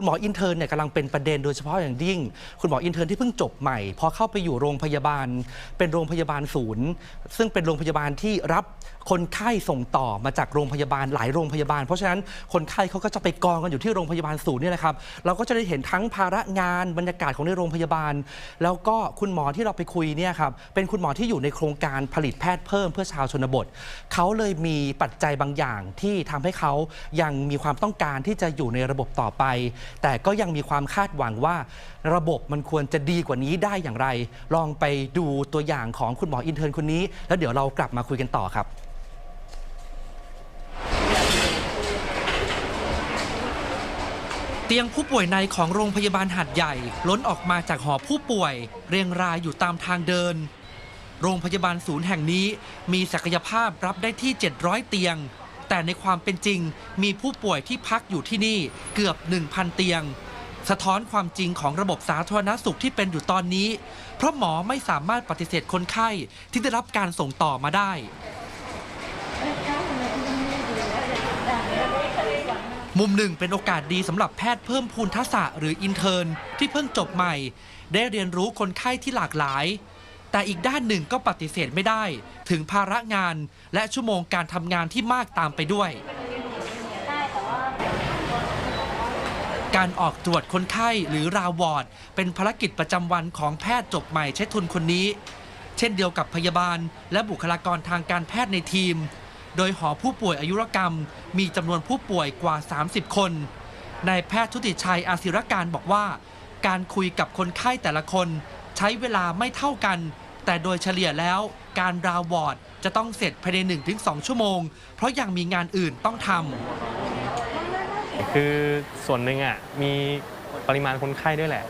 คุณหมออินเทอร์เนี่ยกำลังเป็นประเด็นโดยเฉพาะอย่างยิ่ง คุณหมออินเทอร์ที่เพิ่งจบใหม่ พอเข้าไปอยู่โรงพยาบาล เป็นโรงพยาบาลศูนย์ ซึ่งเป็นโรงพยาบาลที่รับคนไข้ส่งต่อมาจากโรงพยาบาลหลายโรงพยาบาล เพราะฉะนั้นคนไข้เขาก็จะไปกองกันอยู่ที่โรงพยาบาลศูนย์เนี่ยนะครับเราก็จะได้เห็นทั้งภาระงานบรรยากาศของในโรงพยาบาล แล้วก็คุณหมอที่เราไปคุยเนี่ยครับเป็นคุณหมอที่อยู่ในโครงการผลิตแพทย์เพิ่มเพื่อชาวชนบทเขาเลยมีปัจจัยบางอย่างที่ทำให้เขายังมีความต้องการที่จะอยู่ในระบบต่อไปแต่ก็ยังมีความคาดหวังว่า ระบบมันควรจะดีกว่านี้ได้อย่างไร ลองไปดูตัวอย่างของคุณหมออินเทอร์คนนี้ แล้วเดี๋ยวเรากลับมาคุยกันต่อครับเตียงผู้ป่วยในของโรงพยาบาลหัดใหญ่ ล้นออกมาจากหอผู้ป่วย เรียงรายอยู่ตามทางเดิน โรงพยาบาลศูนย์แห่งนี้มีศักยภาพรับได้ที่ 700 เตียง แต่ในความเป็นจริงมีผู้ป่วยที่พักอยู่ที่นี่เกือบ 1,000 เตียง สะท้อนความจริงของระบบสาธารณสุขที่เป็นอยู่ตอนนี้ เพราะหมอไม่สามารถปฏิเสธคนไข้ที่ได้รับการส่งต่อมาได้ มุมหนึ่งเป็นโอกาสดีสำหรับแพทย์เพิ่มพูนทักษะหรืออินเทอร์นที่เพิ่งจบใหม่ ได้เรียนรู้คนไข้ที่หลากหลาย แต่อีกด้านหนึ่งก็ปฏิเสธไม่ได้ ถึงภาระงานและชั่วโมงการทำงานที่มากตามไปด้วย การออกตรวจคนไข้หรือราวอร์ด เป็นภารกิจประจำวันของแพทย์จบใหม่ใช้ทุนคนนี้ เช่นเดียวกับพยาบาล และบุคลากรทางการแพทย์ในทีม โดยหอผู้ป่วยอายุรกรรม มีจำนวนผู้ป่วยกว่า 30 คนนายแพทย์ทุติชัยอาศิรการบอกว่า การคุยกับคนไข้แต่ละคนใช้เวลาไม่เท่ากัน แต่โดยเฉลี่ยแล้วการราวอร์ดจะต้องเสร็จภายใน 1-2 ชั่วโมง เพราะยังมีงานอื่นต้องทำคือส่วนหนึ่งอะมีปริมาณคนไข้ด้วยแหละ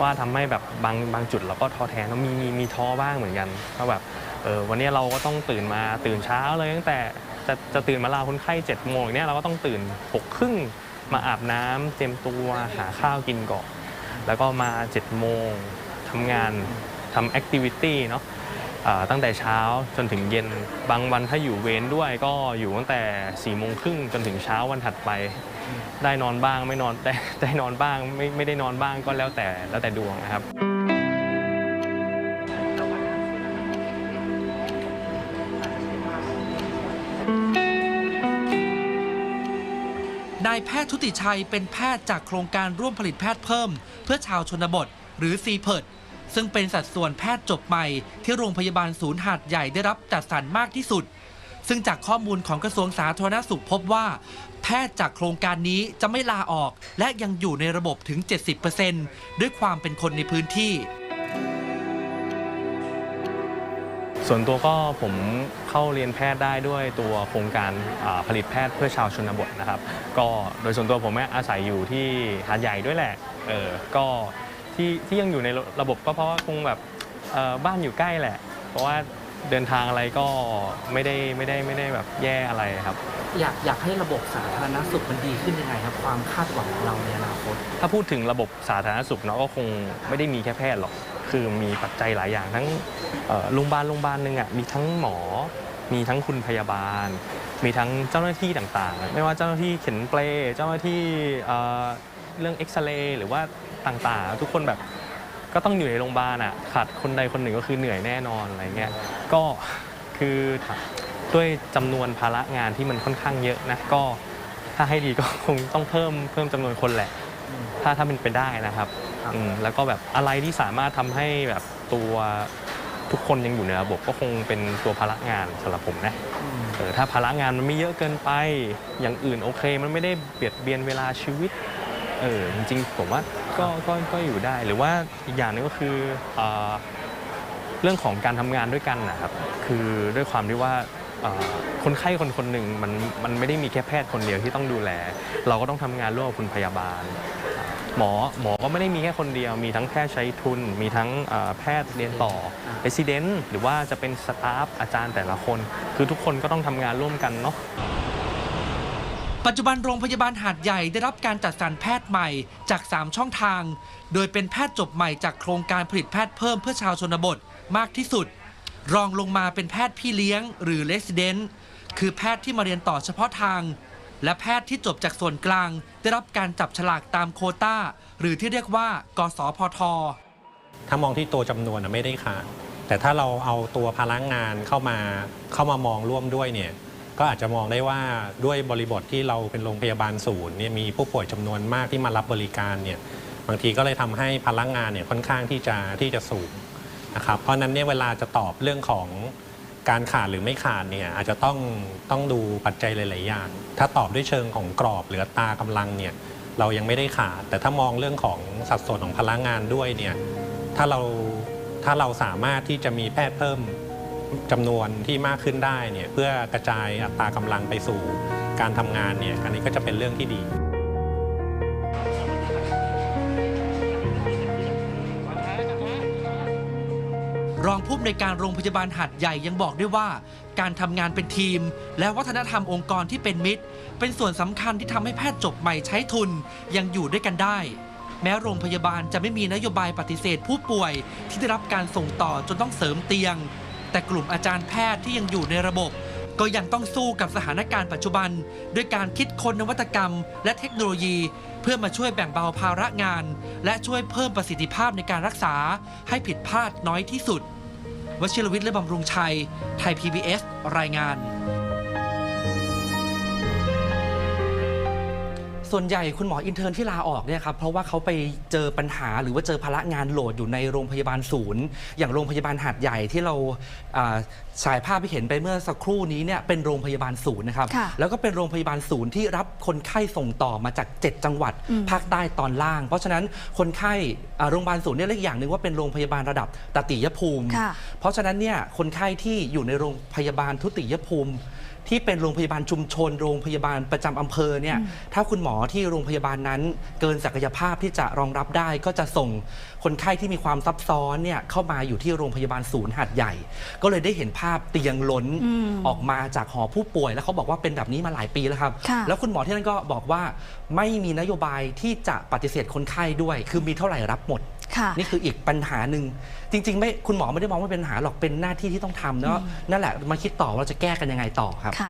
ว่าทำให้แบบบางบางจุดเราก็ท้อแท้แล้วมีมีมีท้อบ้างเหมือนกันเพราะแบบเออวันนี้เราก็ต้องตื่นมาตื่นเช้าเลยตั้งแต่จะจะตื่นมาลาคนไข้7จ็ดโมงอย่างเนี้ยเราก็ต้องตื่นหกครึ่งมาอาบน้ำเตรียมตัวหาข้าวกินก่อนแล้วก็มา7จ็ดโมงทำงาน ทำแอคทิวิตี้เนาะอ่าตั้งแต่เช้าจนถึงเย็นบางวันถ้าอยู่เวรด้วยก็อยู่ตั้งแต่4ี่โมงครึ่งจนถึงเช้าวันถัดไป ได้นอนบ้างไม่นอนได้ได้นอนบ้างไม่ไม่ได้นอนบ้างก็แล้วแต่แล้วแต่ดวงนะครับนายแพทย์ทุติชัยเป็นแพทย์จากโครงการร่วมผลิตแพทย์เพิ่ม เพื่อชาวชนบท หรือ c p e r ซึ่งเป็นสัดส่วนแพทย์จบใหม่ที่โรงพยาบาลศูนย์หาดใหญ่ได้รับจัดสรรมากที่สุด ซึ่งจากข้อมูลของกระทรวงสาธารณสุขพบว่า แพทย์จากโครงการนี้จะไม่ลาออก และยังอยู่ในระบบถึง 70%ด้วยความเป็นคนในพื้นที่ ส่วนตัวก็ผมเข้าเรียนแพทย์ได้ด้วยตัวโครงการอ่าผลิตแพทย์เพื่อชาวชนบทนะครับ ก็โดยส่วนตัวผมอาศัยอยู่ที่หาดใหญ่ด้วยแหละเออก็ ที่ที่ยังอยู่ในระบบก็เพราะว่าคงแบบเอ่อบ้านอยู่ใกล้แหละ เพราะว่าเดินทางอะไรก็ไม่ได้ไม่ได้ไม่ได้แบบแย่อะไรครับ อยากอยากให้ระบบสาธารณสุขมันดีขึ้นยังไงครับ ความคาดหวังของเราในอนาคต ถ้าพูดถึงระบบสาธารณสุขเนาะก็คงไม่ได้มีแค่แพทย์หรอก คือมีปัจจัยหลายอย่างทั้งเอ่อโรงพยาบาลโรงพยาบาลหนึ่งอะมีทั้งหมอ มีทั้งคุณพยาบาล มีทั้งเจ้าหน้าที่ต่างๆ ไม่ว่าเจ้าหน้าที่เข็นเปลเจ้าหน้าที่เอ่อเรื่องเอ็กซเรย์หรือว่า ต่างๆ ทุกคนแบบก็ต้องอยู่ในโรงพยาบาลอะขาดคนใดคนหนึ่งก็คือเหนื่อยแน่นอนอะไรเงี้ยก็คือด้วยจำนวนภาระงานที่มันค่อนข้างเยอะนะก็ถ้าให้ดีก็คงต้องเพิ่มเพิ่มจำนวนคนแหละ ถ้าถ้าเป็นไปได้นะครับอืมแล้วก็แบบอะไรที่สามารถทำให้แบบตัวทุกคนยังอยู่ในระบบก็คงเป็นตัวพลังงานสำหรับผมนะเออถ้าพลังงานมันไม่เยอะเกินไป อย่างอื่นโอเค มันไม่ได้เบียดเบียนเวลาชีวิต เออจริงๆผมว่าก็ก็ก็อยู่ได้หรือว่าอีกอย่างหนึงก็คือเอ่อเรื่องของการทำงานด้วยกันนะครับ คือด้วยความที่ว่าเอ่อคนไข้คนคนหนึ่งมันมันไม่ได้มีแค่แพทย์คนเดียวที่ต้องดูแล เราก็ต้องทำงานร่วมกับคุณพยาบาล หมอหมอก็ไม่ได้มีแค่คนเดียว มีทั้งแพทย์ใช้ทุน มีทั้งเอ่อแพทย์เรียนต่อเรสซิเดนต์หรือว่าจะเป็นสตาฟอาจารย์แต่ละคน คือทุกคนก็ต้องทำงานร่วมกันเนาะ ปัจจุบันโรงพยาบาลหาดใหญ่ได้รับการจัดสรรแพทย์ใหม่จาก 3 ช่องทาง โดยเป็นแพทย์จบใหม่จากโครงการผลิตแพทย์เพิ่มเพื่อชาวชนบทมากที่สุด รองลงมาเป็นแพทย์พี่เลี้ยง หรือเลสเดนต์คือแพทย์ที่มาเรียนต่อเฉพาะทาง และแพทย์ที่จบจากส่วนกลาง ได้รับการจับฉลากตามโคต้า หรือที่เรียกว่า กสพท ถ้ามองที่ตัวจำนวนไม่ได้ขาดแต่ถ้าเราเอาตัวพลังงานเข้ามาเข้ามามองร่วมด้วยเนี่ย ก็อาจจะมองได้ว่าด้วยบริบทที่เราเป็นโรงพยาบาลศูนย์เนี่ยมีผู้ป่วยจำนวนมากที่มารับบริการเนี่ยบางทีก็เลยทำให้พลังงานเนี่ยค่อนข้างที่จะที่จะสูงนะครับเพราะนั้นเนี่ยเวลาจะตอบเรื่องของการขาดหรือไม่ขาดเนี่ยอาจจะต้องต้องดูปัจจัยหลาย ๆ อย่าง ถ้าตอบด้วยเชิงของกรอบหรือตากำลังเนี่ยเรายังไม่ได้ขาด แต่ถ้ามองเรื่องของสัดส่วนของพลังงานด้วยเนี่ยถ้าเราถ้าเราสามารถที่จะมีแพทย์เพิ่ม จำนวนที่มากขึ้นได้เนี่ยเพื่อกระจายอัตรากำลังไปสู่การทำงานเนี่ยอันนี้ก็จะเป็นเรื่องที่ดี รองผู้อำนวยการโรงพยาบาลหัดใหญ่ยังบอกด้วยว่า การทำงานเป็นทีม และวัฒนธรรมองค์กรที่เป็นมิตร เป็นส่วนสำคัญที่ทำให้แพทย์จบใหม่ใช้ทุนยังอยู่ด้วยกันได้แม้โรงพยาบาลจะไม่มีนโยบายปฏิเสธผู้ป่วย ที่ได้รับการส่งต่อจนต้องเสริมเตียง แต่กลุ่มอาจารย์แพทย์ที่ยังอยู่ในระบบ ก็ยังต้องสู้กับสถานการณ์ปัจจุบัน ด้วยการคิดค้นนวัตกรรม และเทคโนโลยี เพื่อมาช่วยแบ่งเบาภาระงาน และช่วยเพิ่มประสิทธิภาพในการรักษา ให้ผิดพลาดน้อยที่สุดวชิรวิทย์และบำรุงชัย ไทย PBS รายงาน ส่วนใหญ่คุณหมออินเทอร์นที่ลาออกเนี่ยครับเพราะว่าเขาไปเจอปัญหาหรือว่าเจอภาระงานโหลดอยู่ในโรงพยาบาลศูนย์ อย่างโรงพยาบาลหาดใหญ่ที่เราอ่าฉายภาพไปเห็นไปเมื่อสักครู่นี้เนี่ยเป็นโรงพยาบาลศูนย์นะครับค่ะแล้วก็เป็นโรงพยาบาลศูนย์ที่รับคนไข้ส่งต่อมาจาก 7 จังหวัดอืมภาคใต้ตอนล่าง เพราะฉะนั้นคนไข้อ่าโรงพยาบาลศูนย์เนี่ยเรียกอย่างหนึ่งว่าเป็นโรงพยาบาลระดับตติยภูมิค่ะเพราะฉะนั้นเนี่ยคนไข้ที่อยู่ในโรงพยาบาลทุติยภูมิ ที่เป็นโรงพยาบาลชุมชน โรงพยาบาลประจำอำเภอเนี่ยถ้าคุณหมอที่โรงพยาบาลนั้น เกินศักยภาพที่จะรองรับได้ ก็จะส่งคนไข้ที่มีความซับซ้อนเนี่ยเข้ามาอยู่ที่โรงพยาบาลศูนย์หัดใหญ่ ก็เลยได้เห็นภาพเตียงล้นอืมออกมาจากหอผู้ป่วย แล้วเขาบอกว่าเป็นแบบนี้มาหลายปีแล้วครับค่ะแล้วคุณหมอที่นั่นก็บอกว่าไม่มีนโยบายที่จะปฏิเสธคนไข้ด้วย คือมีเท่าไหร่รับหมดค่ะ นี่คืออีกปัญหาหนึ่งจริง ๆ ไม่คุณหมอไม่ได้มองว่าเป็นปัญหาหรอกเป็นหน้าที่ที่ต้องทำแล้วนั่นแหละมาคิดต่อว่าเราจะแก้กันยังไงต่อครับค่ะ